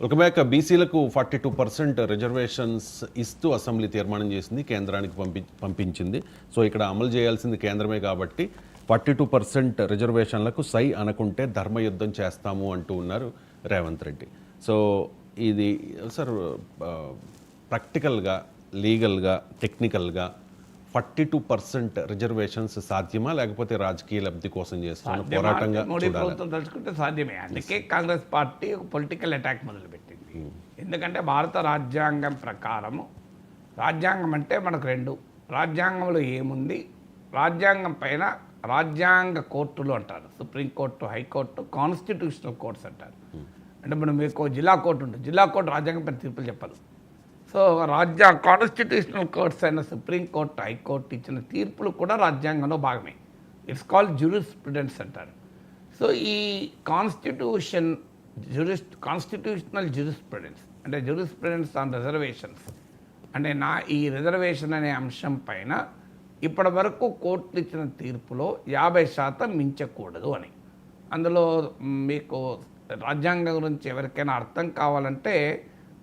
Welcome బీసీలకు forty two percent reservations ఇస్తూ assembly తీర్మానం చేసింది కేంద్రానికి పంపి పంపించింది. సో ఇక్కడ అమలు చేయాల్సింది కేంద్రమే కాబట్టి ఫార్టీ టూ పర్సెంట్ రిజర్వేషన్లకు సై అనకుంటే ధర్మయుద్ధం చేస్తాము అంటూ ఉన్నారు రేవంత్ రెడ్డి. సో ఇది సార్ ప్రాక్టికల్గా లీగల్గా టెక్నికల్గా ఫార్టీ టూ పర్సెంట్ రిజర్వేషన్స్ సాధ్యమా? లేకపోతే రాజకీయ లబ్ధి కోసం చేస్తున్న పోరాటంగా మోడీ ప్రభుత్వం తలుచుకుంటే సాధ్యమే. అందుకే కాంగ్రెస్ పార్టీ ఒక పొలిటికల్ అటాక్ మొదలుపెట్టింది. ఎందుకంటే భారత రాజ్యాంగం ప్రకారము రాజ్యాంగం అంటే మనకు రెండు. రాజ్యాంగంలో ఏముంది? రాజ్యాంగం పైన రాజ్యాంగ కోర్టులు అంటారు. సుప్రీంకోర్టు హైకోర్టు కాన్స్టిట్యూషనల్ కోర్ట్స్ అంటారు. అంటే మనం మీకు జిల్లా కోర్టు ఉంటుంది. జిల్లా కోర్టు రాజ్యాంగం పైన తీర్పులు చెప్పదు సో రాజ్య కాన్స్టిట్యూషనల్ కోర్ట్స్ అయిన సుప్రీంకోర్టు హైకోర్టు ఇచ్చిన తీర్పులు కూడా రాజ్యాంగంలో భాగమే. ఇట్స్ కాల్డ్ జ్యూరిస్ప్రుడెన్స్ అంటారు. సో ఈ కాన్స్టిట్యూషన్ జ్యూరిస్ కాన్స్టిట్యూషనల్ జ్యూరిస్ప్రుడెన్స్ అంటే జ్యూరిస్ప్రుడెన్స్ ఆన్ రిజర్వేషన్స్ అంటే నా ఈ రిజర్వేషన్ అనే అంశం పైన ఇప్పటి వరకు కోర్టులు ఇచ్చిన తీర్పులో యాభై శాతం మించకూడదు అని. అందులో మీకు రాజ్యాంగం గురించి ఎవరికైనా అర్థం కావాలంటే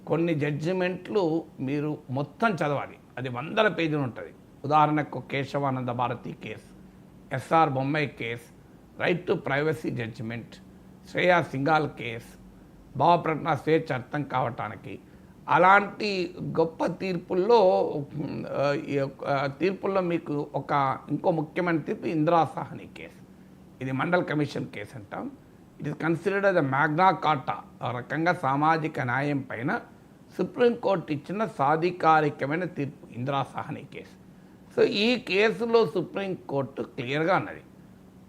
కొన్ని జడ్జిమెంట్లు మీరు మొత్తం చదవాలి. అది వందల పేజీలు ఉంటుంది. ఉదాహరణకు Kesavananda Bharati case S R Bommai case right to privacy judgment Shreya Singhal case భావప్రజ్ఞ స్వేచ్ఛ అర్థం కావటానికి. అలాంటి గొప్ప తీర్పుల్లో ఈ తీర్పుల్లో మీకు ఒక ఇంకో ముఖ్యమైన తీర్పు ఇందిరా సాహ్ని కేసు. ఇది మండల్ కమిషన్ కేసు అంటాం. It is considered the magna carta రకంగా సామాజిక న్యాయం పైన సుప్రీంకోర్టు ఇచ్చిన సాధికారికమైన తీర్పు ఇందిరా సహని కేసు. సో ఈ కేసులో సుప్రీంకోర్టు క్లియర్గా అన్నది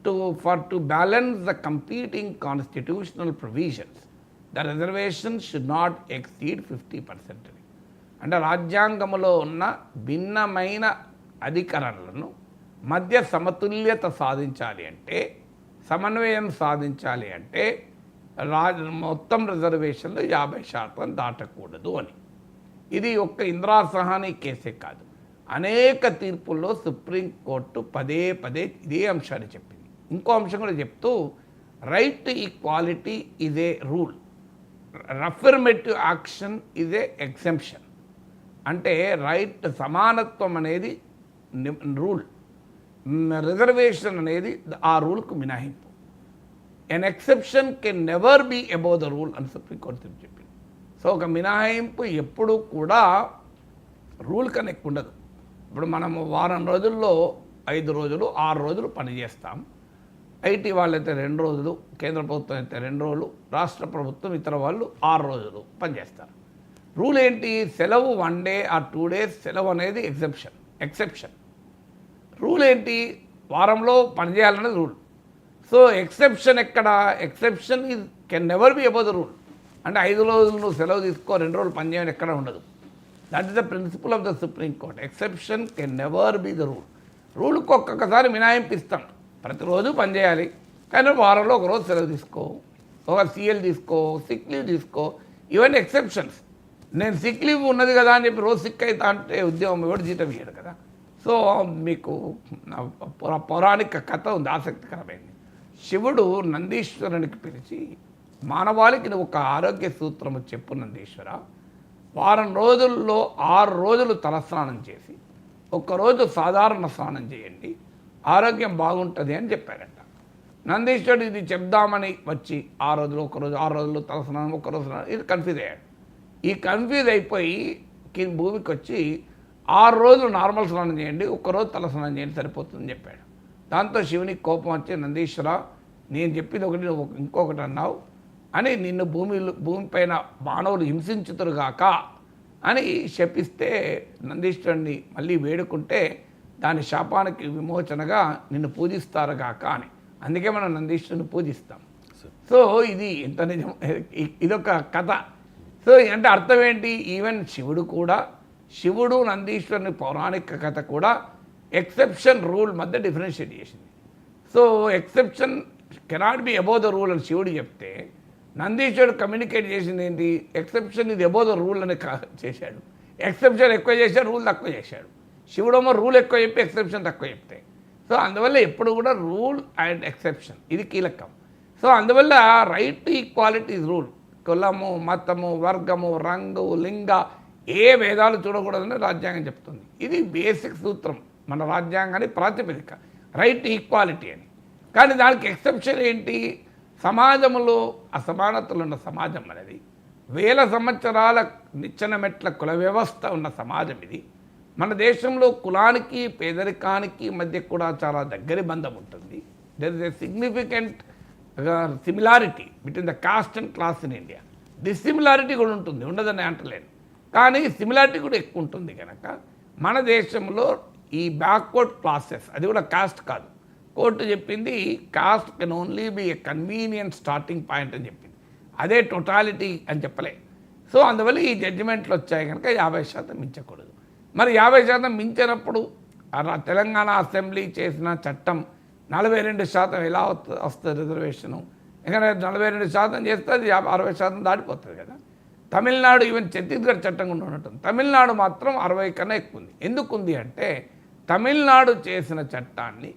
to for to balance the competing constitutional provisions the reservation should not exceed fifty percent అని. అంటే రాజ్యాంగంలో ఉన్న భిన్నమైన అధికరణలను మధ్య సమతుల్యత సాధించాలి అంటే సమన్వయం సాధించాలి అంటే రా మొత్తం రిజర్వేషన్లు యాభై శాతం దాటకూడదు అని. ఇది ఒక్క ఇందిరా సహాని కేసే కాదు. అనేక తీర్పుల్లో సుప్రీంకోర్టు పదే పదే ఇదే అంశాన్ని చెప్పింది. ఇంకో అంశం కూడా చెప్తూ right to equality is a rule. Affirmative action is a exemption. అంటే రైట్ సమానత్వం అనేది రూల్. రిజర్వేషన్ అనేది ఆ రూల్కు మినహాయింపు. An exception can never be above the rule అని సుప్రీంకోర్టు తీర్పు చెప్పింది. సో ఒక మినహాయింపు ఎప్పుడూ కూడా రూల్ కన్నా ఎక్కువ ఉండదు. ఇప్పుడు మనము వారం రోజుల్లో ఐదు రోజులు ఆరు రోజులు పని చేస్తాం. ఐటీ వాళ్ళైతే రెండు రోజులు కేంద్ర ప్రభుత్వం అయితే రెండు రోజులు రాష్ట్ర ప్రభుత్వం ఇతర వాళ్ళు ఆరు రోజులు పనిచేస్తారు రూల్ ఏంటి? సెలవు one day or two days సెలవు అనేది ఎగ్జెప్షన్ ఎక్సెప్షన్. రూల్ ఏంటి? వారంలో పనిచేయాలనేది రూల్. సో ఎక్సెప్షన్ ఎక్కడ? Exception is can never be above the rule అంటే ఐదు రోజులు నువ్వు సెలవు తీసుకో రెండు రోజులు పనిచేయడం ఎక్కడ ఉండదు. That is the principle of the supreme court exception can never be the rule rule ఒక్కొక్కసారి మినహాయింపు ఇస్తాం ప్రతిరోజు పనిచేయాలి కానీ వారంలో ఒక రోజు సెలవు తీసుకో. ఒక సీఎల్ తీసుకో సిక్ లీవ్ తీసుకో. ఇవన్నీ ఎక్సెప్షన్స్ నేను సిక్ లీవ్ ఉన్నది కదా అని చెప్పి రోజు సిక్ అవుతా అంటే ఉద్యోగం ఎవడు జీతం ఇయ్యడు కదా. సో మీకు పౌరాణిక కథ ఉంది ఆసక్తికరమైంది. శివుడు నందీశ్వరునికి పిలిచి మానవాళికి ఒక ఆరోగ్య సూత్రము చెప్పు నందీశ్వర. వారం రోజుల్లో ఆరు రోజులు తలస్నానం చేసి ఒక్కరోజు సాధారణ స్నానం చేయండి. ఆరోగ్యం బాగుంటుంది అని చెప్పారట. నందీశ్వరుడు ఇది చెప్దామని వచ్చి ఆ రోజులు ఒక రోజు ఆరు రోజులు తలస్నానం ఒక రోజు స్నానం ఇది కన్ఫ్యూజ్ అయ్యాడు. ఈ కన్ఫ్యూజ్ అయిపోయి భూమికి వచ్చి ఆరు రోజులు నార్మల్ స్నానం చేయండి ఒక్కరోజు తలస్నానం చేయండి సరిపోతుందని చెప్పాడు. దాంతో శివునికి కోపం వచ్చి నందీశ్వర నేను చెప్పింది ఒకటి నువ్వు ఇంకొకటి అన్నావు. అని నిన్ను భూమి భూమిపైన మానవులు హింసించుతురుగాక అని శపిస్తే నందీశ్వరుణ్ణి మళ్ళీ వేడుకుంటే దాని శాపానికి విమోచనగా నిన్ను పూజిస్తారుగాక అని. అందుకే మనం నందీశ్వరుని పూజిస్తాం. సో ఇది ఎంత నిజం? ఇదొక కథ. సో అంటే అర్థం ఏంటి? ఈవెన్ శివుడు కూడా శివుడు నందీశ్వరుని పౌరాణిక కథ కూడా ఎక్సెప్షన్ రూల్ మధ్య డిఫరెన్షియేట్ చేసింది. So exception cannot be above the rule అని శివుడు చెప్తే నందీశ్వరుడు కమ్యూనికేట్ చేసింది ఏంటి? ఎక్సెప్షన్ ఇది అబౌ ద రూల్ అని కా- చేశాడు. ఎక్సెప్షన్ ఎక్కువ చేశాడు రూల్ తక్కువ చేశాడు. శివుడేమో రూల్ ఎక్కువ చెప్పి ఎక్సెప్షన్ తక్కువ చెప్తే. సో అందువల్ల ఎప్పుడు కూడా రూల్ అండ్ ఎక్సెప్షన్ ఇది కీలకం. సో అందువల్ల రైట్ టు ఈక్వాలిటీ రూల్ కులము మతము వర్గము రంగు లింగ ఏ భేదాలు చూడకూడదని రాజ్యాంగం చెప్తుంది. ఇది బేసిక్ సూత్రం. మన రాజ్యాంగాన్ని ప్రాతిపదిక. రైట్ ఈక్వాలిటీ అని. కానీ దానికి ఎక్సెప్షన్ ఏంటి? సమాజంలో అసమానతలు ఉన్న సమాజం అనేది వేల సంవత్సరాల నిచ్చెన మెట్ల కుల వ్యవస్థ ఉన్న సమాజం ఇది. మన దేశంలో కులానికి పేదరికానికి మధ్య కూడా చాలా దగ్గరి బంధం ఉంటుంది. There is a significant similarity between the caste and class in India dissimilarity కూడా ఉంటుంది ఉండదని అంటలేను. కానీ సిమిలారిటీ కూడా ఎక్కువ ఉంటుంది కనుక మన దేశంలో ఈ బ్యాక్వర్డ్ క్లాసెస్ అది కూడా కాస్ట్ కాదు. కోర్టు చెప్పింది caste can only be a convenient starting point అని చెప్పింది. అదే టోటాలిటీ అని చెప్పలే. సో అందువల్ల ఈ జడ్జిమెంట్లు వచ్చాయి కనుక యాభై శాతం మించకూడదు. మరి యాభై శాతం మించినప్పుడు తెలంగాణ అసెంబ్లీ చేసిన చట్టం నలభై రెండు శాతం ఎలా వస్తుంది రిజర్వేషను? ఎందుకంటే నలభై రెండు శాతం చేస్తే అది యాభై అరవై శాతం దాటిపోతుంది కదా. తమిళనాడు ఈవెన్ ఛత్తీస్గఢ్ చట్టం కూడా ఉండటం తమిళనాడు మాత్రం అరవై కన్నా ఎక్కువ ఉంది. ఎందుకు ఉంది అంటే తమిళనాడు చేసిన చట్టాన్ని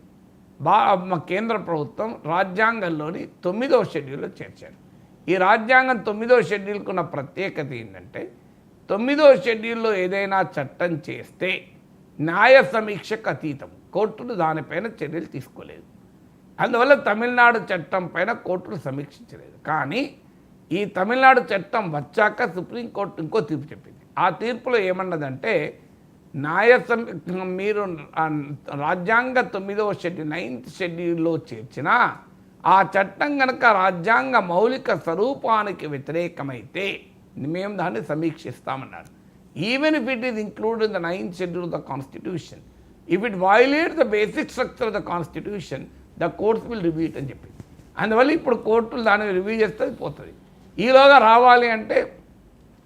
బా కేంద్ర ప్రభుత్వం రాజ్యాంగంలోని తొమ్మిదవ షెడ్యూల్లో చేర్చారు. ఈ రాజ్యాంగం తొమ్మిదవ షెడ్యూల్కి ఉన్న ప్రత్యేకత ఏంటంటే తొమ్మిదవ షెడ్యూల్లో ఏదైనా చట్టం చేస్తే న్యాయ సమీక్షకు అతీతం. కోర్టులు దానిపైన చర్యలు తీసుకోలేదు. అందువల్ల తమిళనాడు చట్టం పైన కోర్టులు సమీక్షించలేదు. కానీ ఈ తమిళనాడు చట్టం వచ్చాక సుప్రీంకోర్టు ఇంకో తీర్పు చెప్పింది. ఆ తీర్పులో ఏమన్నదంటే న్యాయ మీరు రాజ్యాంగ తొమ్మిదవ షెడ్యూల్ నైన్త్ షెడ్యూల్లో చేర్చిన ఆ చట్టం కనుక రాజ్యాంగ మౌలిక స్వరూపానికి వ్యతిరేకమైతే మేము దాన్ని సమీక్షిస్తామన్నారు. Even if it is include in the ninth schedule of the constitution if it violate the basic structure of the constitution the courts will review it అని చెప్పి అందువల్ల ఇప్పుడు కోర్టులు దాన్ని రివ్యూ చేస్తే పోతుంది ఈలోగా రావాలి అంటే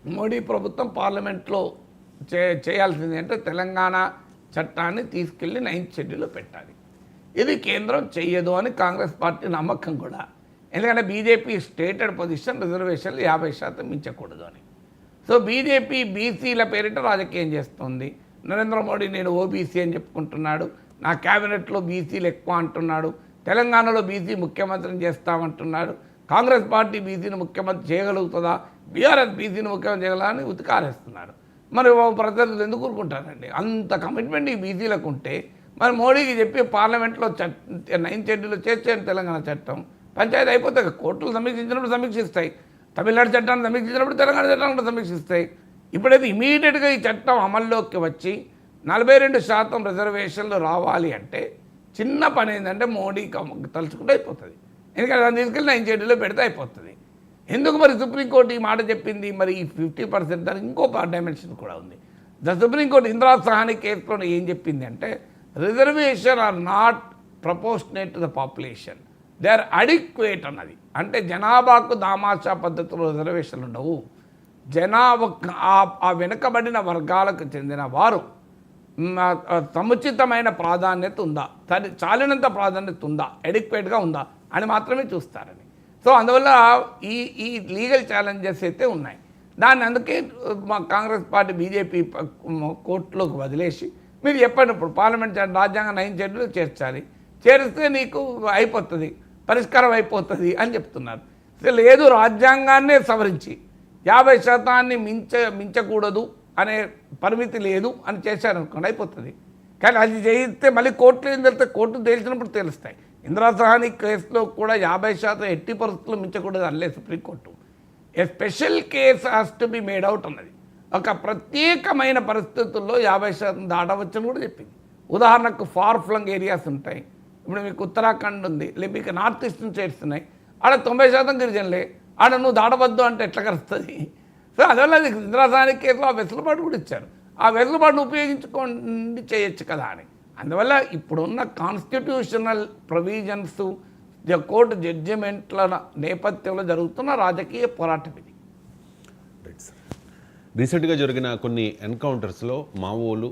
మోడీ ప్రభుత్వం పార్లమెంట్లో చే చేయాల్సింది అంటే తెలంగాణ చట్టాన్ని తీసుకెళ్ళి నైన్త్ షెడ్యూల్లో పెట్టాలి. ఇది కేంద్రం చెయ్యదు అని కాంగ్రెస్ పార్టీ నమ్మకం కూడా. ఎందుకంటే బీజేపీ స్టేటెడ్ పొజిషన్ రిజర్వేషన్లు యాభై శాతం మించకూడదు అని. సో బీజేపీ బీసీల పేరిట రాజకీయం చేస్తుంది. నరేంద్ర మోడీ నేను ఓబీసీ అని చెప్పుకుంటున్నాడు. నా క్యాబినెట్లో బీసీలు ఎక్కువ అంటున్నాడు. తెలంగాణలో బీసీ ముఖ్యమంత్రిని చేస్తామంటున్నాడు. కాంగ్రెస్ పార్టీ బీసీని ముఖ్యమంత్రి చేయగలుగుతుందా? బీఆర్ఎస్ బీసీని ముఖ్యమంత్రి చేయగలని అని ఉతికారేస్తున్నారు. మరి ప్రజలు ఎందుకు ఊరుకుంటారండి? అంత కమిట్మెంట్ ఈ బీసీలకు ఉంటే మరి మోడీకి చెప్పి పార్లమెంట్లో చట్ నైన్ షెడ్యూల్లో చేర్చేయండి తెలంగాణ చట్టం. పంచాయతీ అయిపోతే కోర్టులు సమీక్షించినప్పుడు సమీక్షిస్తాయి. తమిళనాడు చట్టాన్ని సమీక్షించినప్పుడు తెలంగాణ చట్టాన్ని కూడా సమీక్షిస్తాయి. ఇప్పుడైతే ఇమీడియట్గా ఈ చట్టం అమల్లోకి వచ్చి నలభై రెండు శాతం రిజర్వేషన్లు రావాలి అంటే చిన్న పని ఏంటంటే మోడీ తలుచుకుంటే అయిపోతుంది. ఎందుకంటే దాన్ని తీసుకెళ్ళి నైన్ షెడ్యూల్లో పెడితే అయిపోతుంది. ఎందుకు మరి సుప్రీంకోర్టు ఈ మాట చెప్పింది? మరి ఈ ఫిఫ్టీ పర్సెంట్ దానికి ఇంకో డైమెన్షన్ కూడా ఉంది. ద సుప్రీంకోర్టు ఇందిరా సహాని కేసులో ఏం చెప్పింది అంటే reservation are not proportionate to the population. They are adequate అన్నది. అంటే జనాభాకు దామాషా పద్ధతిలో రిజర్వేషన్లు ఉండవు. జనాభా ఆ- వెనుకబడిన వర్గాలకు చెందిన వారు సముచితమైన ప్రాధాన్యత ఉందా? చాలినంత ప్రాధాన్యత ఉందా? ఎడిక్వేట్గా ఉందా? అని మాత్రమే చూస్తారని సో అందువల్ల ఈ ఈ లీగల్ ఛాలెంజెస్ అయితే ఉన్నాయి. దాన్ని అందుకే మా కాంగ్రెస్ పార్టీ బీజేపీ కోర్టులోకి వదిలేసి మీరు చెప్పండి ఇప్పుడు పార్లమెంట్ రాజ్యాంగ నైన్ చెడ్లు చేర్చాలి. చేరిస్తే నీకు అయిపోతుంది పరిష్కారం అయిపోతుంది అని చెప్తున్నారు. సో లేదు రాజ్యాంగాన్నే సవరించి యాభై శాతాన్ని మించ మించకూడదు అనే పరిమితి లేదు అని చేశారనుకోండి అయిపోతుంది. కానీ అది చేయిస్తే మళ్ళీ కోర్టులో ఏం తెలిస్తే కోర్టు తేల్చినప్పుడు తెలుస్తాయి. ఇంద్రాసహాని కేసులో కూడా యాభై శాతం ఎట్టి పరిస్థితులు మించకూడదు అనలేదు supreme court. A special case has to be made out అన్నది. ఒక ప్రత్యేకమైన పరిస్థితుల్లో యాభై శాతం దాటవచ్చని కూడా చెప్పింది. ఉదాహరణకు ఫార్ ఫ్లంగ్ ఏరియాస్ ఉంటాయి. ఇప్పుడు మీకు ఉత్తరాఖండ్ ఉంది లేదా మీకు నార్త్ ఈస్టర్న్ స్టేట్స్ ఉన్నాయి. ఆడ తొంభై శాతం గిరిజనులే. ఆడ నువ్వు దాటవద్దు అంటే ఎట్లా కలుస్తుంది సో అదే అది కేసులో ఆ వెసులుబాటు కూడా ఇచ్చారు. ఆ వెసులుబాటును ఉపయోగించుకోండి చేయొచ్చు కదా అని. అందువల్ల ఇప్పుడున్న కాన్స్టిట్యూషనల్ ప్రొవిజన్స్ కోర్టు జడ్జిమెంట్ల నేపథ్యంలో జరుగుతున్న రాజకీయ పోరాటం ఇది. రీసెంట్గా జరిగిన కొన్ని ఎన్కౌంటర్స్లో మావోలు